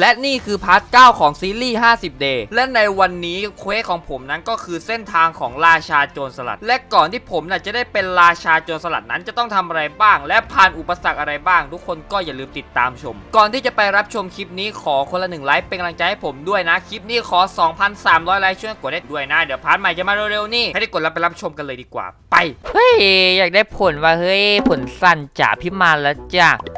และนี่คือพาร์ท 9 ของซีรีส์ 50 Day และในวันนี้เควสของผมนั้นก็คือเส้นทางของราชาโจรสลัด และก่อนที่ผมน่ะจะได้เป็นราชาโจรสลัดนั้นจะต้องทำอะไรบ้าง และผ่านอุปสรรคอะไรบ้าง ทุกคนก็อย่าลืมติดตามชม ก่อนที่จะไปรับชมคลิปนี้ขอคนละหนึ่งไลค์เป็นกำลังใจให้ผมด้วยนะ คลิปนี้ขอ 2,300 ไลค์ช่วยกดได้ด้วยนะ เดี๋ยวพาร์ทใหม่จะมาเร็วๆนี่ให้ได้กดแล้วไปรับชมกันเลยดีกว่า ไป เฮ้ยอยากได้ผลว่าเฮ้ยผลสั้นจ่าพิมานแล้วจ้ะ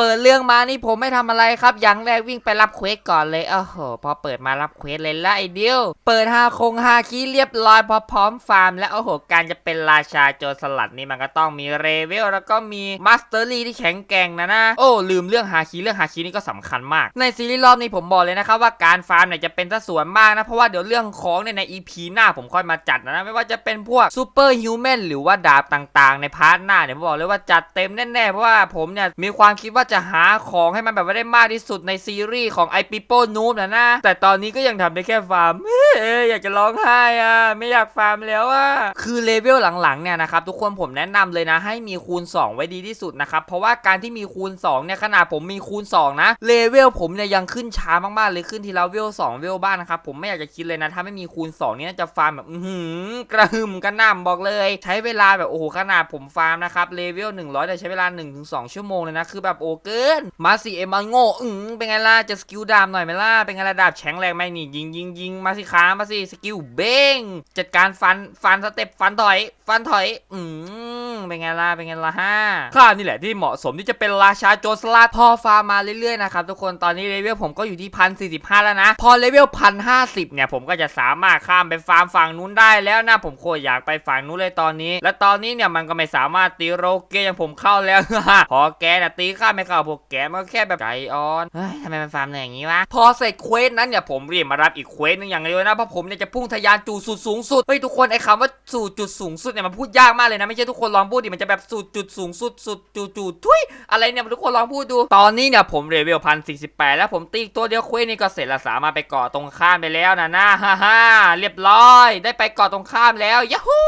เปิดเรื่องมานี่ผมไม่ทำอะไรครับ อย่างแรกวิ่งไปรับเควสก่อนเลยโอ้โหพอเปิดมารับเควสเลยละไอเดียว เปิดฮาคงฮาคีเรียบร้อยพอพร้อมฟาร์ม และโอ้โหการจะเป็นราชาโจรสลัดนี่มันก็ต้องมีเรเวลแล้วก็มีมาสเตอรี่ที่แข็งแกร่งนะนะโอ้ลืมเรื่องฮาคีเรื่องฮาคีนี่ก็สำคัญมาก ในซีรีส์รอบนี้ผมบอกเลยนะครับว่าการฟาร์มเนี่ยจะเป็นสัดส่วนมากนะเพราะว่าเดี๋ยวเรื่องของเนี่ยใน EP หน้าผมค่อยมาจัดนะไม่ว่าจะเป็นพวกซูเปอร์ฮิวแมนหรือว่าดาบต่างๆ ในพาร์ทหน้าเนี่ยผมบอกเลยว่าจัดเต็มแน่ๆเพราะว่าผมเนี่ยมีความคิดว่าจะหาของให้มันแบบว่าได้มากที่สุดในซีรีส์ของไอปิโป้นูบนะนะ แต่ตอนนี้ก็ยังทำได้แค่ฟาร์ม อยากจะร้องไห้อะไม่อยากฟาร์มแล้วอะคือเลเวลหลังๆเนี่ยนะครับทุกคนผมแนะนำเลยนะ ให้มีคูณ 2 ไว้ดีที่สุดนะครับเพราะว่าการที่มีคูณ2เนี่ยขนาดผมมีคูณ 2 นะเลเวลผมเนี่ยยังขึ้นช้ามากๆเลยขึ้นทีละเวล2เวลบ้างนะครับผมไม่อยากจะคิดเลยนะถ้าไม่มีคูณ 2 เนี่ยจะฟาร์มแบบอื้อหือกระหึ่มกระหน่ำบอกเลย ใช้เวลาแบบโอ้โหขนาดผมฟาร์มนะครับเลเวล100แต่ใช้เวลา 1-2 ชั่วโมงเลยนะคือแบบโอ้เกินมาสิเอมันโง่อือเป็นไงล่ะจะสกิลดามหน่อยไหมล่ะเป็นไงล่ะดาบแข็งแรงไหมนี่ยิงยิงยิงมาสิค้ามาสิสกิลเบ้งจัดการฟันฟันสเต็ปฟันถอย ฟันถอย อืมเป็นไงล่ะเป็นไงล่ะฮะข้านี่แหละที่เหมาะสมที่จะเป็นราชาโจรสลัดพอฟาร์มมาเรื่อยๆนะครับทุกคนตอนนี้เลเวลผมก็อยู่ที่พันสี่สิบห้าแล้วนะ พอเลเวลพันห้าสิบเนี่ยผมก็จะสามารถข้ามไปฟาร์มฝั่งนู้นได้แล้วนะผมโคตรอยากไปฝั่งนู้นเลยตอนนี้ และตอนนี้เนี่ยมันก็ไม่สามารถตีโรเกอย่างผมเข้าแล้ว พอแกน่ะตีข้ามไม่เข้าพวกแกมันก็แค่แบบใจอ่อนเฮ้ยทำไมมันฟาร์มเนื่อยอย่างนี้วะพอเสร็จเควสนั้นเนี่ยผมรีบมารับอีกเควสนึงอย่างเร็วนะเพราะผมเนี่ยจะพุ่งทะยานจู่สุดสูงสุดเฮ้ยทุกคนไอ้คำว่าสู่จุดสูงสุดเนี่ยมันพูดยากมากเลยนะไม่ใช่ทุกคนลองพูดดิมันจะแบบสู่จุดสูงสุดสุดจูจูทุยอะไรเนี่ยทุกคนลองพูดดู ตอนนี้เนี่ยผมเลเวลพันสี่สิบแปดแล้วผมตีกตัวเดียวเควสนี่ก็เสร็จล้วสามารถไปเกาะตรงข้ามไปแล้วนะนะฮ่าฮ่าเรียบร้อย ได้ไปเกาะตรงข้ามแล้วยาฮู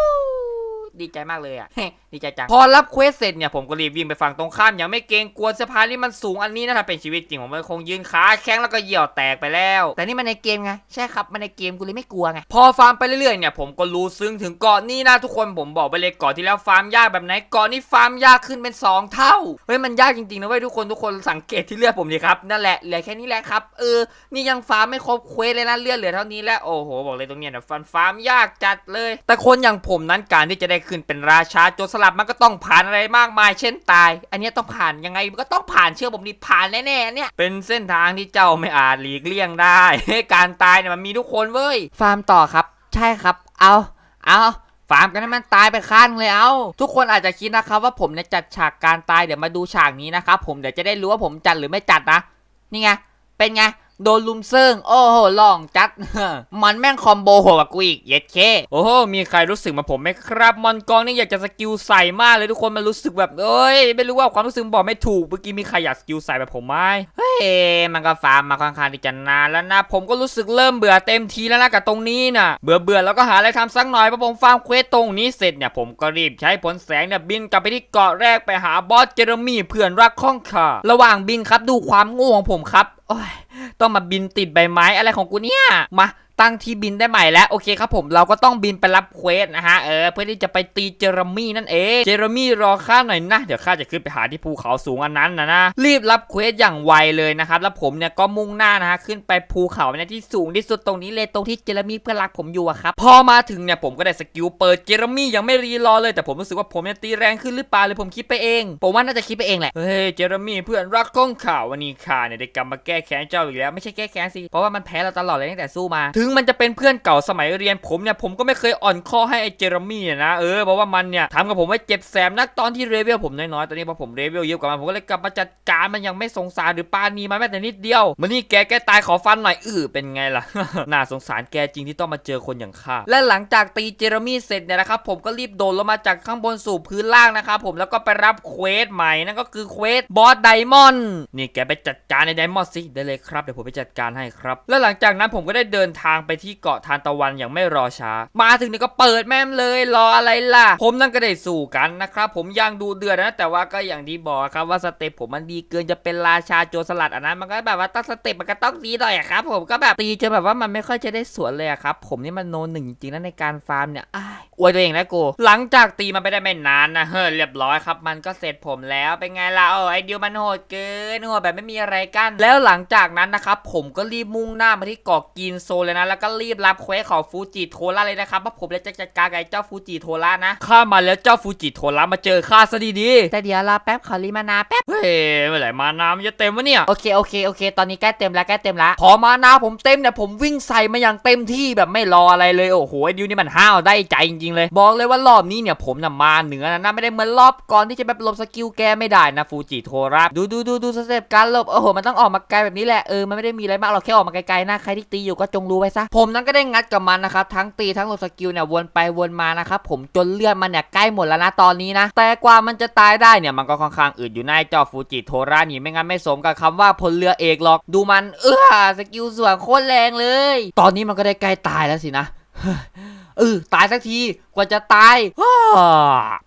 ดีใจมากเลยอะ ดีใจจัง พอรับเควสเสร็จเนี่ยผมก็รีบวิ่งไปฝั่งตรงข้ามอย่างไม่เกรงกลัวสะพานที่มันสูงอันนี้นะถ้าเป็นชีวิตจริงผมมันคงยืนขาแข็งแล้วก็เหี่ยวแตกไปแล้ว แต่นี่มันในเกมไงใช่ครับมันในเกมกูเลยไม่กลัวไงพอฟาร์มไปเรื่อยๆเนี่ยผมก็รู้ซึ้งถึงเกาะนี้นะทุกคนผมบอกไปเลยเกาะที่แล้วฟาร์มยากแบบไหนเกาะนี้ฟาร์มยากขึ้นเป็น 2 เท่าเฮ้ยมันยากจริงๆนะเว้ยทุกคนทุกคนสังเกตที่เลือดผมดิครับนั่นแหละเหลือแค่นี้แหละครับเออนี่ยังฟาร์มไม่ครบเควสเลยนะเลือดเหลือเท่านี้แล้วโอ้โหบอกเลยตรงเนี้ยเนี่ยฟันฟาร์มยากจัดเลย แต่คนอย่างผมนั้นการที่จะได้ขึ้นเป็นราชาโจรสลัดมันก็ต้องผ่านอะไรมากมาย เช่นตาย อันนี้ต้องผ่านยังไงมันก็ต้องผ่านเชื่อผมดิผ่านแน่ๆเนี่ยเป็นเส้นทางที่เจ้าไม่อาจหลีกเลี่ยงได้ การตายเนี่ยมันมีทุกคนเว้ยฟาร์มต่อครับ ใช่ครับ เอาเอาฟาร์มกันให้มันตายไปข้างเลยเอาทุกคนอาจจะคิดนะครับว่าผมเนี่ยจัดฉากการตายเดี๋ยวมาดูฉากนี้นะครับผมเดี๋ยวจะได้รู้ว่าผมจัดหรือไม่จัดนะ นี่ไงเป็นไง โดนลุมเซิงโอ้โหลองจัด มันแม่งคอมโบโหกว่ากูอีกเย็ดเคโอ้โหมีใครรู้สึกมาผมไหมครับมอนกองนี่อยากจะสกิลใส่มากเลยทุกคนมันรู้สึกแบบเอ้ยไม่รู้ว่าความรู้สึกบอกไม่ถูกเมื่อกี้มีใครอยากสกิลใส่แบบผมไหมเฮ้ยมันก็ฟาร์มมาค่อนข้างที่จะนานแล้วนะ ผมก็รู้สึกเริ่มเบื่อเต็มทีแล้วนะกับตรงนี้น่ะเบื่อเบื่อแล้วก็หาอะไรทำสักหน่อยเพราะผมฟาร์มเควสตรงนี้เสร็จเนี่ยผมก็รีบใช้ผลแสงเนี่ยบินกลับไปที่เกาะแรกไปหาบอสเจอร์มี่เพื่อนรักข้องข้าระหว่างบินครับดูความโง่ของผมครับโอ้ย ต้องมาบินติดใบไม้อะไรของกูเนี่ย มา ตั้งที่บินได้ใหม่แล้วโอเคครับผมเราก็ต้องบินไปรับเควสนะฮะเออเพื่อที่จะไปตีเจอร์มี่นั่นเองเจอร์มี่รอข้าหน่อยนะ เดี๋ยวข้าจะขึ้นไปหาที่ภูเขาสูงอันนั้นนะนะรีบรับเควสอย่างไวเลยนะครับแล้วผมเนี่ยก็มุ่งหน้านะฮะขึ้นไปภูเขาเนี่ยที่สูงที่สุดตรงนี้เลยตรงที่เจอร์มี่เพื่อนรักผมอยู่อะครับพอมาถึงเนี่ยผมก็ได้สกิลเปิดเจอร์มี่ยังไม่รีรอเลยแต่ผมรู้สึกว่าผมเนี่ยตีแรงขึ้นหรือเปล่าเลยผมคิดไปเอง ผมว่าน่าจะคิดไปเองแหละเฮ้ยเจอร์มี่เพื่อนรักของข้าวันนี้ข้าเนี่ยได้กลับมาแก้แค้นเจ้าอีกแล้วไม่ใช่แก้แค้นสิเพราะว่ามันแพ้เราตลอดเลยตั้งแต่สู้มาถึงมันจะเป็นเพื่อนเก่าสมัยเรียนผมเนี่ยผมก็ไม่เคยอ่อนข้อให้ไอ้เจอร์มี่เนี่ยนะเออเพราะว่ามันเนี่ยทำกับผมไว้เจ็บแสบนักตอนที่เลเวลผมน้อยๆตอนนี้พอผมเลเวลเยอะกว่ามันผมก็เลยกลับมาจัดการมันยังไม่สงสารหรือปานีมันแม้แต่นิดเดียวมันนี่แกแกตายขอฟันหน่อยเออเป็นไงล่ะ น่าสงสารแกจริงที่ต้องมาเจอคนอย่างข้าและหลังจากตีเจอร์มี่เสร็จเนี่ยนะครับผมก็รีบโดดลงมาจากข้างบนสู่พื้นล่างนะครับผมแล้วก็ไปรับเควสใหม่นั่นก็คือเควสบอสไดมอนด์นี่แกไปจัดการในไดมอนด์สิได้เลยครับเดี๋ยวผมไปจัดการให้ครับ และหลังจากนั้นผมก็ได้เดินทางไปที่เกาะทานตะวันอย่างไม่รอช้า มาถึงนี่ก็เปิดแม่มเลยรออะไรล่ะ ผมนั่นก็ได้สู้กันนะครับ ผมยังดูเดือดนะ แต่ว่าก็อย่างที่บอกครับว่าสเต็ปผมมันดีเกินจะเป็นราชาโจรสลัดอันนั้นมันก็แบบว่าต้องสเต็ปมันก็ต้องดีหน่อยอะครับ ผมก็แบบตีจนแบบว่ามันไม่ค่อยจะได้สวนเลยอะครับ ผมนี่มันโนหนึ่งจริงๆนะในการฟาร์มเนี่ยอ้ายอวยตัวเองนะกูหลังจากตีมันไปได้ไม่นานนะเฮ้ยเรียบร้อยครับ มันก็เสร็จผมแล้วเป็นไงล่ะโอ้ไอเดียวมันโหดเกินโหดแบบไม่มีอะไรกันแล้วหลังจากนั้นนะครับผมก็รีบมุ่งหน้ามาที่เกาะกินโซเลยนะแล้วก็รีบรับเควสของฟูจิโทระเลยนะครับว่าผมเลยจะจัดการกับไอ้เจ้าฟูจิโทระนะข้ามาแล้วเจ้าฟูจิโทระมาเจอข้าซะดีๆแต่เดี๋ยวรอแป๊บขอรีมานาแป๊บเฮ้ยเมื่อไหร่มานามันจะเต็มวะเนี่ยโอเคโอเคโอเค ตอนนี้ใกล้เต็มแล้วใกล้เต็มแล้วพอมานาผมเต็มเนี่ยผมวิ่งใส่มาอย่างเต็มที่แบบไม่รออะไรเลยโอ้โหไอ้ดิวนี่มันห้าวได้ใจจริงๆเลย บอกเลยว่ารอบนี้เนี่ยผมน่ะมาเหนือนะนะไม่ได้เหมือนรอบก่อนที่จะแบบหลบสกิลแกไม่ได้นะฟูจิโทระดูดูดูดูสเต็ปการหลบโอ้โหมันต้องออกมาไกลแบบนี้แหละเออมันไม่ได้มีอะไรมากเราแค่ออกมาไกลๆนะใครที่ตีอยู่ก็จงรู้ไว้ซะ ผมนั้นก็ได้งัดกับมันนะครับ ทั้งตีทั้งหลบสกิลเนี่ยวนไปวนมานะครับผมจนเลือดมันเนี่ยใกล้หมดแล้วนะตอนนี้นะ แต่กว่ามันจะตายได้เนี่ยมันก็ค่อนข้างอืดอยู่ในจอฟูจิโทรานี่ไม่งั้นไม่สมกับคำว่าพลเรือเอกหรอก ดูมันเออสกิลส่วนโคตรแรงเลย ตอนนี้มันก็ได้ใกล้ตายแล้วสินะ เออตายสักทีกว่าจะตาย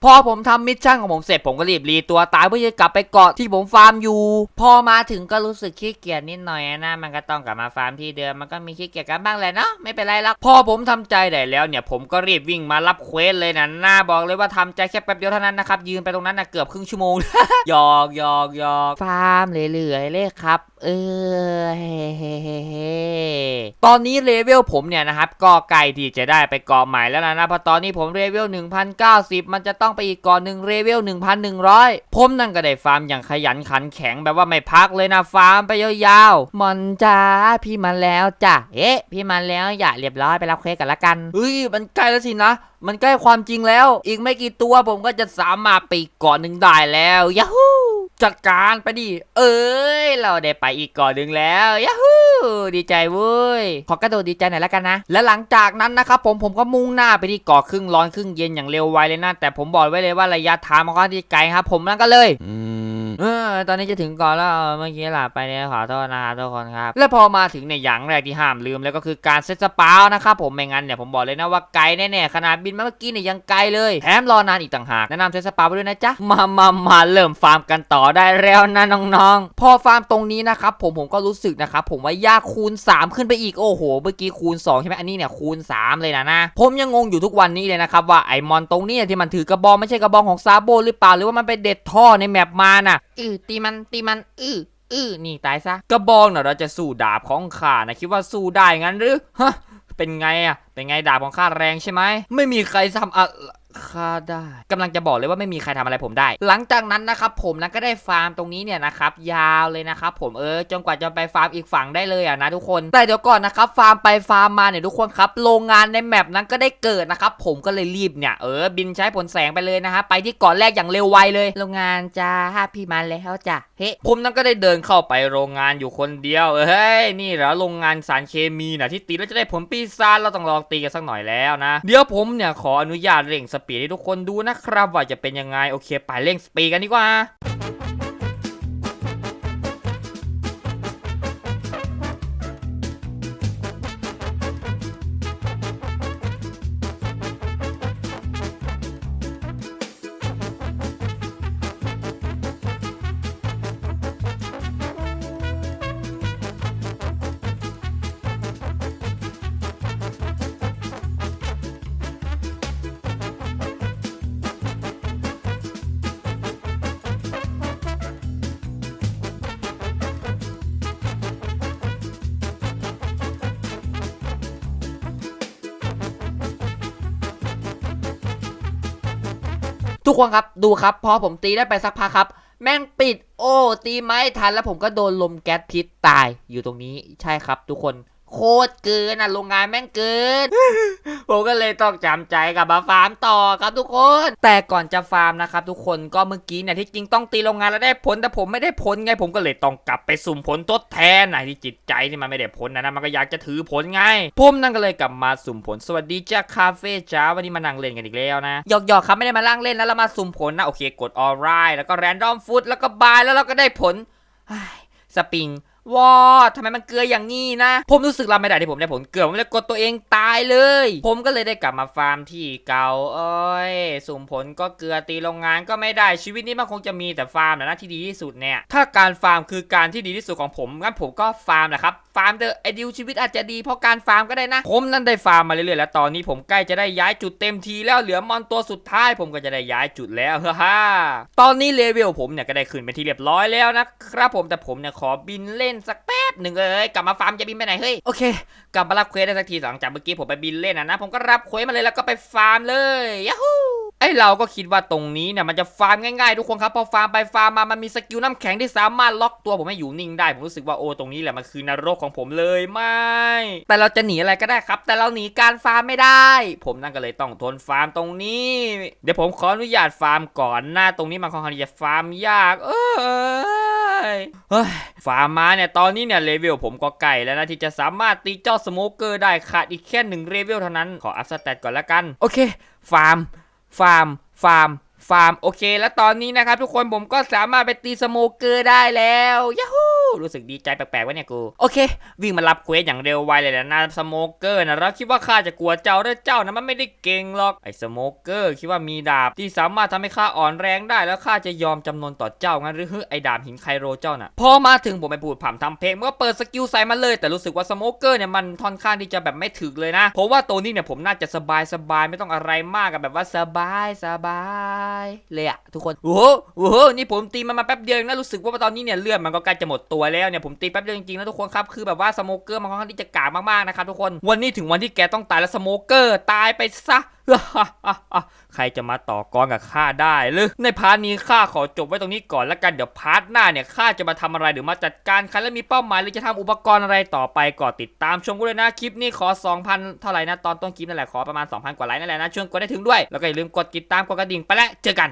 พอผมทำมิชชั่นของผมเสร็จผมก็รีบรีตัวตายเพื่อจะกลับไปเกาะที่ผมฟาร์มอยู่ พอมาถึงก็รู้สึกขี้เกียจนิดหน่อยนะมันก็ต้องกลับมาฟาร์มที่เดิมมันก็มีขี้เกียจกันบ้างแหละเนาะไม่เป็นไรหรอกพอผมทำใจได้แล้วเนี่ย ผมก็รีบวิ่งมารับเควสเลยนะหน้าบอกเลยว่าทำใจแค่แป๊บเดียวเท่านั้นนะครับยืนไปตรงนั้นนะเกือบครึ่งชั่วโมงหยอกหยอกหยอกฟาร์มเรื่อยๆเลยครับ เออเฮเฮเฮเฮตอนนี้เลเวลผมเนี่ยนะครับก็ใกล้ที่จะได้ไปเกาะใหม่แล้วนะนะเพราะตอนนี้ผมเลเวล1090 มันจะต้องไปอีกเกาะหนึ่งเลเวล1100 ผมนั่นก็ได้ฟาร์มอย่างขยันขันแข็งแบบว่าไม่พักเลยนะฟาร์มไปยาวๆมอนจ้าพี่มาแล้วจ้ะเอ๊ะ พี่มาแล้วอย่าเรียบร้อยไปรับเควสกันละกันเฮ้ยมันใกล้แล้วสินะมันใกล้ความจริงแล้ว อีกไม่กี่ตัวผมก็จะสามารถไปเกาะหนึ่งได้แล้วยาฮู จัดการไปดิ เอ้ย เราได้ไปอีกเกาะหนึ่งแล้วยาฮูดีใจเว้ย ขอกระโดดดีใจหน่อยละกันนะ และหลังจากนั้นนะครับผมผมก็มุ่งหน้าไปที่เกาะครึ่งร้อนครึ่งเย็นอย่างเร็วไวเลยนะ แต่ผมบอกไว้เลยว่าระยะทางมันก็ที่ไกลครับ ผมนั่นก็เลย อืม เออตอนนี้จะถึงก่อนแล้วเมื่อกี้หลับไปเนี่ยขอโทษนะครับทุกคนครับ และพอมาถึงในยอย่างแรกที่ห้ามลืมแล้วก็คือการเซตสปาวนะครับผมไม่งั้นเนี่ยผมบอกเลยนะว่าไกลแน่ๆขนาดบินมาเมื่อกี้เนี่ยยังไกลเลยแถมรอนานอีกต่างหากแนะนำเซตสปาวไปด้วยนะจ๊ะมามามาเริ่มฟาร์มกันต่อได้แล้วนะน้องๆ พอฟาร์มตรงนี้นะครับผมผมก็รู้สึกนะครับผมว่ายากคูณ 3 ขึ้นไปอีกโอ้โหเมื่อกี้คูณ2ใช่ไหมอันนี้เนี่ยคูณ 3 เลยนะนะผมยังงงอยู่ทุกวันนี้เลยนะครับว่าไอมอนตรงนี้ที่มันถือกระบองไม่ใช่กระบองของซาโบหรือเปล่าหรือว่ามันไปเด็ดท่อในแมปมาน่ะอือตีมันตีมันอืออือนี่ตายซะกระบองน่ะเราจะสู้ดาบของข้านะคิดว่าสู้ได้งั้นหรือฮะเป็นไงอะเป็นไงดาบของข้าแรงใช่ไหมไม่มีใครทำอะ ข้าได้กำลังจะบอกเลยว่าไม่มีใครทำอะไรผมได้ หลังจากนั้นนะครับผมนะก็ได้ฟาร์มตรงนี้เนี่ยนะครับยาวเลยนะครับผมเออจนกว่าจะไปฟาร์มอีกฝั่งได้เลยอะนะทุกคนแต่เดี๋ยวก่อนนะครับฟาร์มไปฟาร์มมาเนี่ยทุกคนครับโรงงานในแมปนั้นก็ได้เกิดนะครับผมก็เลยรีบเนี่ยเออบินใช้ผลแสงไปเลยนะฮะไปที่เกาะแรกอย่างเร็วไวเลยโรงงานจ้าพี่มาแล้วจ้ะเฮ้ผมนั้นก็ได้เดินเข้าไปโรงงานอยู่คนเดียวเฮ้ยนี่เหรอโรงงานสารเคมีนะที่ตีแล้วจะได้ผลปีศาจเราต้องลองตีกันสักหน่อยแล้วนะ เดี๋ยวผมเนี่ยขออนุญาตเร่งสปีดให้ทุกคนดูนะครับ ว่าจะเป็นยังไงโอเค ไปเร่งสปีดกันดีกว่า ทุกคนครับดูครับพอผมตีได้ไปสักพักครับ แม่งปิดโอ้ตีไม่ทันแล้วผมก็โดนลมแก๊สพิษตายอยู่ตรงนี้ใช่ครับทุกคน โคตรเกินอะโรงงานแม่งเกิน ผมก็เลยต้องจำใจกลับมาฟาร์มต่อครับทุกคน แต่ก่อนจะฟาร์มนะครับทุกคนก็เมื่อกี้เนี่ยที่จริงต้องตีโรงงานแล้วได้ผลแต่ผมไม่ได้ผลไงผมก็เลยต้องกลับไปสุ่มผลทดแทนไหนที่จิตใจที่มันไม่ได้ผลนะนะมันก็อยากจะถือผลไงผมนั่นก็เลยกลับมาสุ่มผลสวัสดีจ้าคาเฟ่จ้าวันนี้มานั่งเล่นกันอีกแล้วนะหยอกๆครับไม่ได้มาล่างเล่นแล้วเรามาสุ่มผลนะโอเคกดออร่าแล้วก็แรนดอมฟุตแล้วก็บายแล้วเราก็ได้ผลเฮ้สปริง วอทำไมมันเกลืออย่างนี้นะ ผมรู้สึกรับไม่ได้ที่ผมได้ผลเกลือผมเลยกดตัวเองตายเลย ผมก็เลยได้กลับมาฟาร์มที่เก่าเอ้ยสุ่มผลก็เกลือตีโรงงานก็ไม่ได้ชีวิตนี้มันคงจะมีแต่ฟาร์มแหละนะที่ดีที่สุดเนี่ยถ้าการฟาร์มคือการที่ดีที่สุดของผมงั้นผมก็ฟาร์มแหละครับฟาร์มเดอะไอดิวชีวิตอาจจะดีเพราะการฟาร์มก็ได้นะ ผมนั่นได้ฟาร์มมาเรื่อยๆแล้วตอนนี้ผมใกล้จะได้ย้ายจุดเต็มทีแล้วเหลือมอนตัวสุดท้าย ผมก็จะได้ย้ายจุดแล้วฮ่าฮ่าตอนนี้เลเวลผมเนี่ยก็ได้ขึ้นเป็นที่เรียบร้อยแล้วนะครับผมแต่ผมเนี่ยขอบินเล่นสักแป๊บหนึ่งเลยกลับมาฟาร์มจะบินไปไหนเฮ้ยโอเค กลับมารับเควสได้สักทีหลังจากเมื่อกี้ผมไปบินเล่นนะนะผมก็รับเควสมาเลยแล้วก็ไปฟาร์มเลยยาฮูไอเราก็คิดว่าตรงนี้เนี่ยมันจะฟาร์มง่ายๆทุกคนครับพอฟาร์มไปฟาร์มมามันมีสกิลน้ำแข็งที่สามารถล็อกตัวผมให้อยู่นิ่งได้ผมรู้สึกว่าโอ้ตรงนี้แหละมันคือนรกของผมเลยไม่แต่เราจะหนีอะไรก็ได้ครับ แต่เราหนีการฟาร์มไม่ได้ ผมนั่นก็เลยต้องทนฟาร์มตรงนี้ เดี๋ยวผมขออนุญาตฟาร์มก่อนหน้าตรงนี้มันค่อนข้างที่จะฟาร์มยาก เอ้ ยเฮ้ยฟาร์มมาเนี่ยตอนนี้เนี่ยเลเวลผมก็ไก่แล้วนะที่จะสามารถตีเจ้าสโมเกอร์ได้ขาดอีกแค่หนึ่งเลเวลเท่านั้นขออัพสเตตก่อนละกัน โอเค ฟาร์ม ฟาร์ม ฟาร์ม ฟาร์มโอเค แล้วตอนนี้นะครับทุกคนผมก็สามารถไปตีสโมเกอร์ได้แล้วยาฮูรู้สึกดีใจแปลกๆวะเนี่ยกู โอเค วิ่งมารับเควสอย่างเร็วไวเลยนะสโมเกอร์นะเราคิดว่าข้าจะกลัวเจ้าด้วยเจ้านะมันไม่ได้เก่งหรอกไอ้สโมเกอร์คิดว่ามีดาบที่สามารถทำให้ข้าอ่อนแรงได้แล้วข้าจะยอมจำนนต่อเจ้างั้นหรือฮึไอ้ดาบหินไคโรเจ้าน่ะพอมาถึงผมไปพูดผ่ำทำเพลงเมื่อเปิดสกิลใส่มันเลย แต่รู้สึกว่าสโมเกอร์เนี่ยมันค่อนข้างที่จะแบบไม่ถึกเลยนะผมว่าตัวนี้เนี่ยผมน่าจะสบายสบายไม่ต้องอะไรมากกับแบบว่าสบายสบายเลยอะทุกคนโอ้โหโอ้โหนี่ผมตีมันมาแป๊บเดียวเองนะรู้สึกว่าตอนนี้เนี่ยเลือดมันก็ใกล้จะหมดตัวแล้วเนี่ยผมตีแป๊บเดียวจริงๆนะทุกคนครับคือแบบว่าสโมเกอร์มันค่อนข้างที่จะกากมากๆนะครับทุกคนวันนี้ถึงวันที่แกต้องตายแล้วสโมเกอร์ตายไปซะใครจะมาต่อกรกับข้าได้หรือในพาร์ทนี้ข้าขอจบไว้ตรงนี้ก่อนแล้วกันเดี๋ยวพาร์ทหน้าเนี่ยข้าจะมาทำอะไรหรือมาจัดการใครและมีเป้าหมายหรือจะทำอุปกรณ์อะไรต่อไปก็ติดตามชมกันเลยนะคลิปนี้ขอ 2,000 เท่าไหร่นะตอนต้นคลิปนั่นแหละขอประมาณ 2,000 กว่าไลค์นั่นแหละนะช่วยกดได้ถึงด้วย แล้วก็อย่าลืมกดติดตามกดกระดิ่งไปแล้วเจอกัน